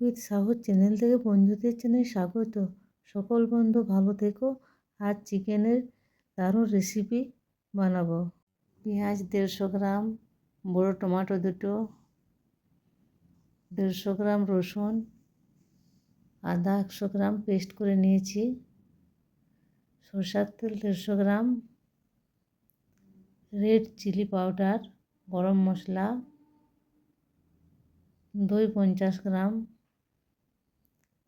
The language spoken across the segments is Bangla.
উইথ সাহর চ্যানেল থেকে বন্ধুদের চ্যানেল স্বাগত। সকল বন্ধু ভালো থেকো, আর চিকেনের দারুণ রেসিপি বানাবো। পেঁয়াজ দেড়শো গ্রাম, বড় টমাটো দুটো, দেড়শো গ্রাম রসুন, আদা একশো গ্রাম পেস্ট করে নিয়েছি। সরষার তেল দেড়শো গ্রাম রেড চিলি পাউডার গরম মশলা দই পঞ্চাশ গ্রাম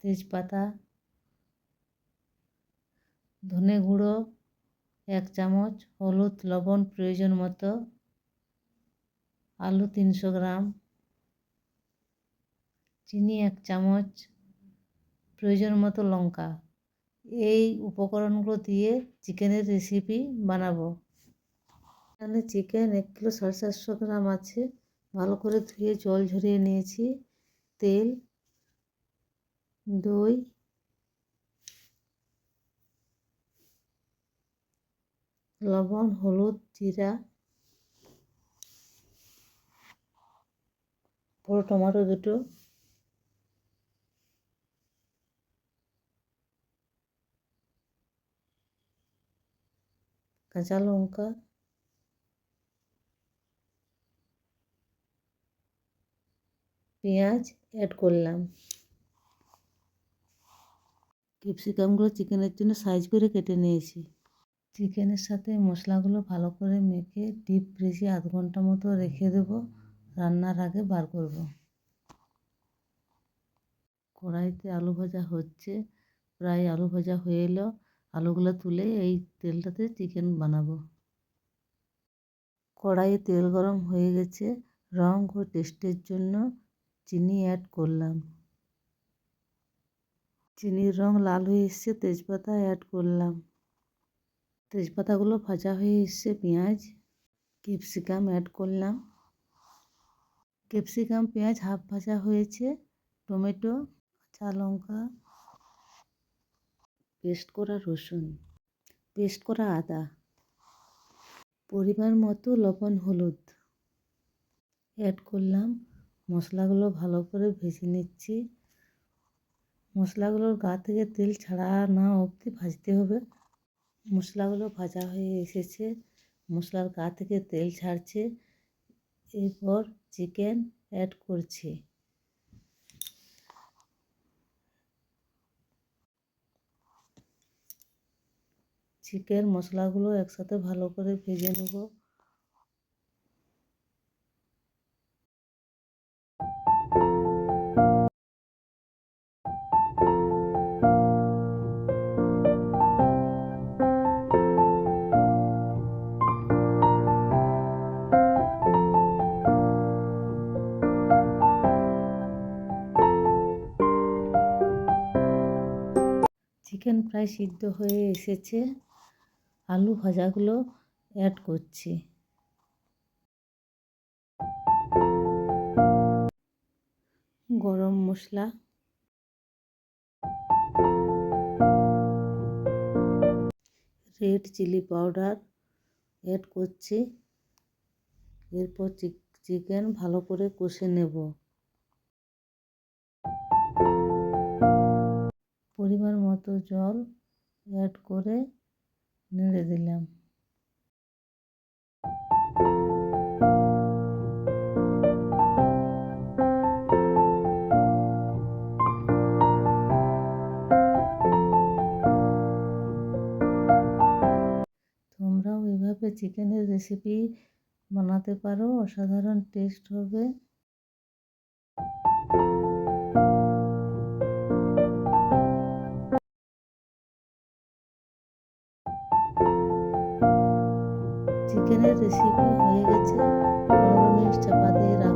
তেজপাতা, ধনে গুঁড়ো, এক চামচ হলুদ লবণ প্রয়োজন মতো, আলু তিনশো গ্রাম, চিনি এক চামচ, প্রয়োজন মতো লঙ্কা। এই উপকরণগুলো দিয়ে চিকেনের রেসিপি বানাবো। এখানে চিকেন এক কিলো সাড়ে চারশো গ্রাম আছে। ভালো করে ধুয়ে জল ঝরিয়ে নিয়েছি। তেল, দই, লবণ, হলুদ, জিরা বড় টমেটো দুটো। কাঁচা লঙ্কা পেঁয়াজ অ্যাড করলাম। ক্যাপসিকামগুলো চিকেনের জন্য সাইজ করে কেটে নিয়েছি। চিকেনের সাথে মশলাগুলো ভালো করে মেখে ডিপ ফ্রিজে আধ ঘণ্টা মতো রেখে দেব। রান্নার আগে বার করব। কড়াইতে আলু ভাজা হচ্ছে। প্রায় আলু ভাজা হয়ে এলো। আলুগুলো তুলে এই তেলটাতে চিকেন বানাবো। কড়াইয়ে তেল গরম হয়ে গেছে। রং ও টেস্টের জন্য চিনি অ্যাড করলাম। চিনির রং লাল হয়ে এসছে, তেজপাতা অ্যাড করলাম। তেজপাতাগুলো ভাজা হয়ে এসছে, পেঁয়াজ ক্যাপসিকাম অ্যাড করলাম। ক্যাপসিকাম পেঁয়াজ হাফ ভাজা হয়েছে, টমেটো, কাঁচা লঙ্কা পেস্ট করা রসুন পেস্ট করা আদা, পরিমাণ মতো লবণ, হলুদ অ্যাড করলাম। মশলাগুলো ভালো করে ভেজে নিচ্ছি। মশলাগুলোর গা থেকে তেল ছাড়া না অবধি ভাজতে হবে। মশলাগুলো ভাজা হয়ে এসেছে। মশলার গা থেকে তেল ছাড়ছে। এরপর চিকেন অ্যাড করছি। চিকেন মশলাগুলো একসাথে ভালো করে ভেজে নেব। চিকেন প্রায় সিদ্ধ হয়ে এসেছে। আলু ভাজাগুলো অ্যাড করছি। গরম মশলা। রেড চিলি পাউডার অ্যাড করছি। এরপর চিকেন ভালো করে কষে নেব। পরিমাণ মতো জল অ্যাড করে নেড়ে দিলাম। তোমরাও এভাবে চিকেনের রেসিপি বানাতে পারো, অসাধারণ টেস্ট হবে। চিকেনের রেসিপি হয়ে গেছে। পনেরো চাপা দিয়ে তারপর